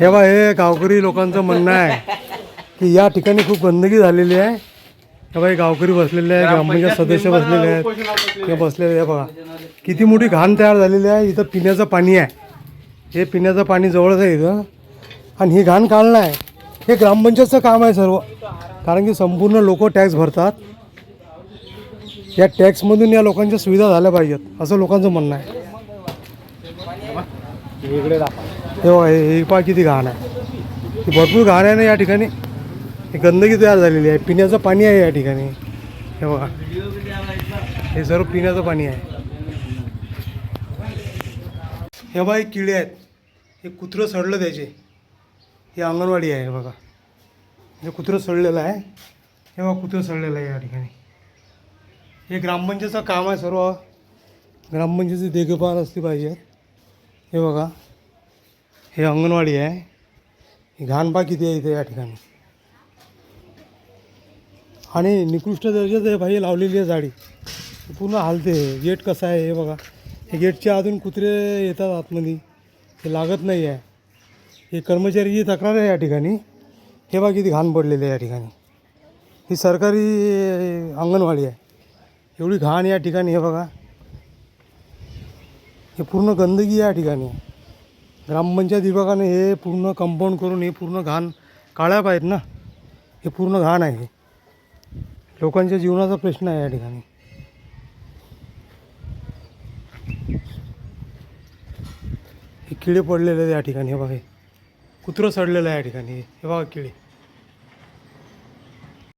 हे बा हे गावकरी लोकांचं म्हणणं आहे की या ठिकाणी खूप गंदगी झालेली आहे. हे बा हे गावकरी बसलेले आहे ग्रामपंचायत सदस्य बसलेले आहेत. हे बसलेले आहे बघा. किती मोठी घाण तयार झालेली आहे. इथं पिण्याचं पाणी आहे. हे पिण्याचं पाणी जवळच आहे इथं. आणि ही घाण काढणं आहे हे ग्रामपंचायतचं काम आहे सर्व. कारण की संपूर्ण लोक टॅक्स भरतात. या टॅक्समधून या लोकांच्या सुविधा झाल्या पाहिजेत असं लोकांचं म्हणणं आहे. हे बघा हे पहा किती घाण आहे. ही भरपूर घाण आहे ना या ठिकाणी. ही गंदगी तयार झालेली आहे. पिण्याचं पाणी आहे या ठिकाणी. हे बघा. हे सर्व पिण्याचं पाणी आहे. हे बघा हे किडे आहेत. हे कुत्रं सडलं त्याचे. हे अंगणवाडी आहे बघा. हे कुत्रं सडलेलं आहे. हे बघा कुत्रं सडलेलं आहे या ठिकाणी. हे ग्रामपंचायतचं काम आहे सर्व. ग्रामपंचायतीची देखभाल असली पाहिजे. हे बघा. हे अंगणवाडी आहे. ही घाणपा किती आहे इथे या ठिकाणी? आणि निकृष्ट दर्जाचं हे भाई लावलेली आहे झाडी. पूर्ण हालते. गेट कसं आहे हे बघा. हे गेटच्या अजून कुत्रे येतात आतमध्ये. हे लागत नाही आहे. हे कर्मचारीची तक्रार आहे या ठिकाणी हे बघा किती घाण पडलेली आहे या ठिकाणी. ही सरकारी अंगणवाडी आहे. एवढी घाण या ठिकाणी हे बघा. हे पूर्ण गंदगी या ठिकाणी आहे. ग्रामपंचायत विभागाने हे पूर्ण कंपाऊंड करून हे पूर्ण घाण काळ्या पाहिजेत ना. हे पूर्ण घाण आहे लोकांच्या जीवनाचा प्रश्न आहे या ठिकाणी. हे किडे पडलेले आहेत या ठिकाणी हे बघा हे. कुत्रं सडलेलं आहे या ठिकाणी हे बघा किडे.